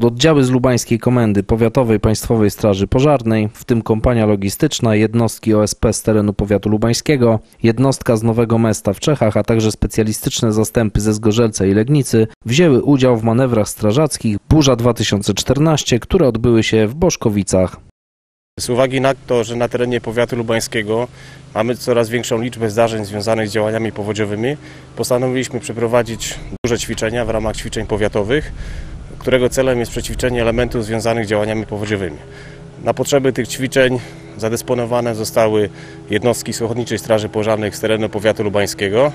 Pododdziały z Lubańskiej Komendy Powiatowej Państwowej Straży Pożarnej, w tym kompania logistyczna, jednostki OSP z terenu powiatu lubańskiego, jednostka z Nowego Mesta w Czechach, a także specjalistyczne zastępy ze Zgorzelca i Legnicy wzięły udział w manewrach strażackich Burza 2014, które odbyły się w Boszkowicach. Z uwagi na to, że na terenie powiatu lubańskiego mamy coraz większą liczbę zdarzeń związanych z działaniami powodziowymi, postanowiliśmy przeprowadzić duże ćwiczenia w ramach ćwiczeń powiatowych, którego celem jest przećwiczenie elementów związanych z działaniami powodziowymi. Na potrzeby tych ćwiczeń zadysponowane zostały jednostki z Ochotniczej Straży Pożarnej z terenu powiatu lubańskiego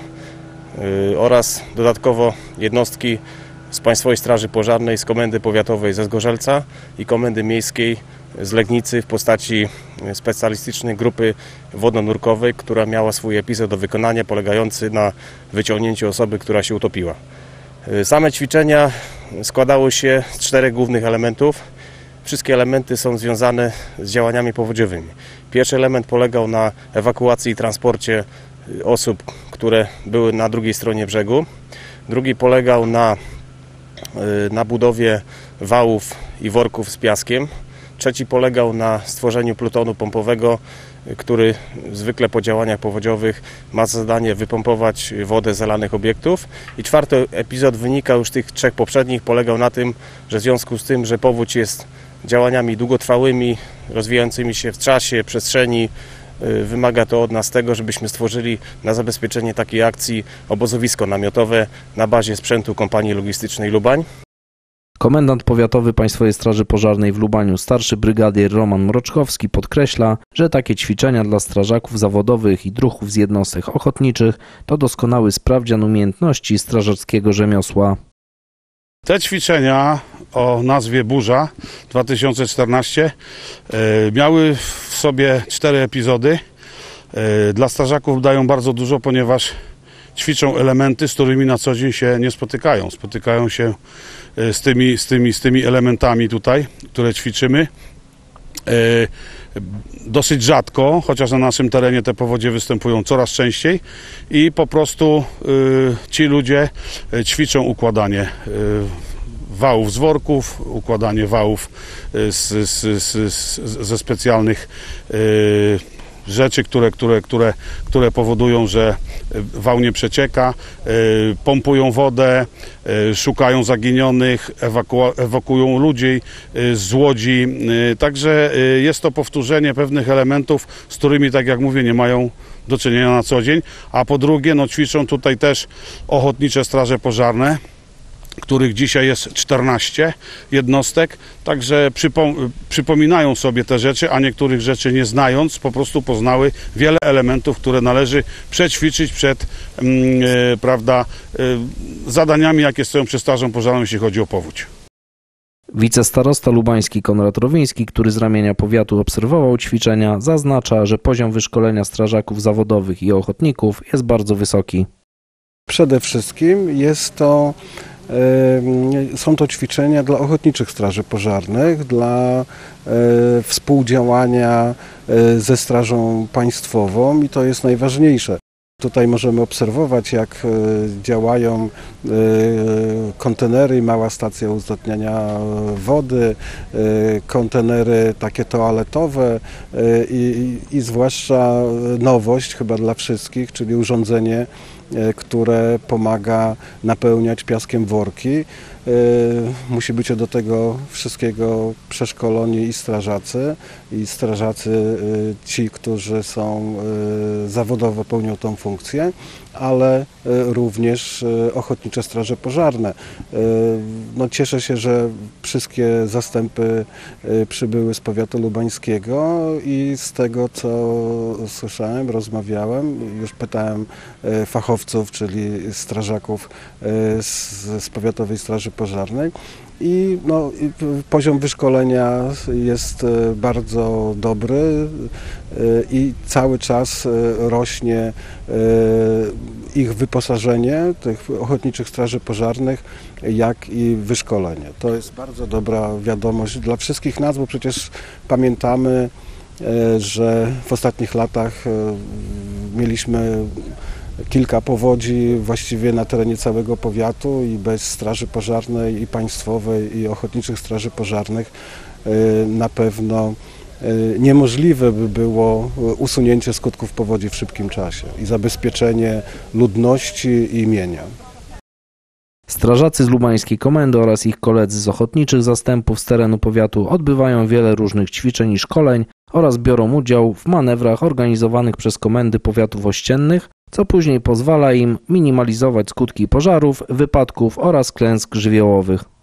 yy, oraz dodatkowo jednostki z Państwowej Straży Pożarnej, z Komendy Powiatowej ze Zgorzelca i Komendy Miejskiej z Legnicy w postaci specjalistycznej grupy wodno-nurkowej, która miała swój epizod do wykonania polegający na wyciągnięciu osoby, która się utopiła. Same ćwiczenia składały się z czterech głównych elementów. Wszystkie elementy są związane z działaniami powodziowymi. Pierwszy element polegał na ewakuacji i transporcie osób, które były na drugiej stronie brzegu. Drugi polegał na, na budowie wałów i worków z piaskiem. Trzeci polegał na stworzeniu plutonu pompowego, który zwykle po działaniach powodziowych ma za zadanie wypompować wodę zalanych obiektów. I czwarty epizod wynika już tych trzech poprzednich, polegał na tym, że w związku z tym, że powódź jest działaniami długotrwałymi, rozwijającymi się w czasie, przestrzeni, wymaga to od nas tego, żebyśmy stworzyli na zabezpieczenie takiej akcji obozowisko namiotowe na bazie sprzętu kompanii logistycznej Lubań. Komendant powiatowy Państwowej Straży Pożarnej w Lubaniu, starszy brygadier Roman Mroczkowski podkreśla, że takie ćwiczenia dla strażaków zawodowych i druhów z jednostek ochotniczych to doskonały sprawdzian umiejętności strażackiego rzemiosła. Te ćwiczenia o nazwie Burza 2014 miały w sobie cztery epizody. Dla strażaków dają bardzo dużo, ponieważ ćwiczą elementy, z którymi na co dzień się nie spotykają. Spotykają się z tymi, z tymi, z tymi elementami tutaj, które ćwiczymy. Dosyć rzadko, chociaż na naszym terenie te powodzie występują coraz częściej i po prostu ci ludzie ćwiczą układanie wałów z worków, układanie wałów z, z, z, ze specjalnych rzeczy, które, które, które, które powodują, że wał nie przecieka, pompują wodę, szukają zaginionych, ewaku ewakuują ludzi z łodzi. Także jest to powtórzenie pewnych elementów, z którymi, tak jak mówię, nie mają do czynienia na co dzień. A po drugie, no, ćwiczą tutaj też ochotnicze straże pożarne których dzisiaj jest 14 jednostek, także przypom przypominają sobie te rzeczy, a niektórych rzeczy nie znając, po prostu poznały wiele elementów, które należy przećwiczyć przed e, prawda, e, zadaniami, jakie stoją przed Strażą Pożarną, jeśli chodzi o powódź. Wicestarosta lubański Konrad Rowiński, który z ramienia powiatu obserwował ćwiczenia, zaznacza, że poziom wyszkolenia strażaków zawodowych i ochotników jest bardzo wysoki. Przede wszystkim jest to są to ćwiczenia dla ochotniczych straży pożarnych, dla e, współdziałania e, ze Strażą Państwową i to jest najważniejsze. Tutaj możemy obserwować, jak e, działają kontenery, mała stacja uzdatniania wody, kontenery takie toaletowe i, i zwłaszcza nowość chyba dla wszystkich, czyli urządzenie które pomaga napełniać piaskiem worki. E, musi być do tego wszystkiego przeszkoleni i strażacy, i strażacy e, ci, którzy są zawodowo pełnią tą funkcję, ale również ochotnicze straże pożarne. No, cieszę się, że wszystkie zastępy przybyły z powiatu lubańskiego i z tego, co słyszałem, rozmawiałem, już pytałem fachowców, fachowców, czyli strażaków e, z, z Powiatowej Straży Pożarnej. I, no, i poziom wyszkolenia jest e, bardzo dobry e, i cały czas rośnie ich wyposażenie, tych ochotniczych straży pożarnych, jak i wyszkolenie. To jest bardzo dobra wiadomość dla wszystkich nas, bo przecież pamiętamy, że w ostatnich latach mieliśmy kilka powodzi właściwie na terenie całego powiatu i bez straży pożarnej i państwowej i ochotniczych straży pożarnych y, na pewno y, niemożliwe by było y, usunięcie skutków powodzi w szybkim czasie i zabezpieczenie ludności i mienia. Strażacy z lubańskiej komendy oraz ich koledzy z ochotniczych zastępów z terenu powiatu odbywają wiele różnych ćwiczeń i szkoleń oraz biorą udział w manewrach organizowanych przez komendy powiatów ościennych, co później pozwala im minimalizować skutki pożarów, wypadków oraz klęsk żywiołowych.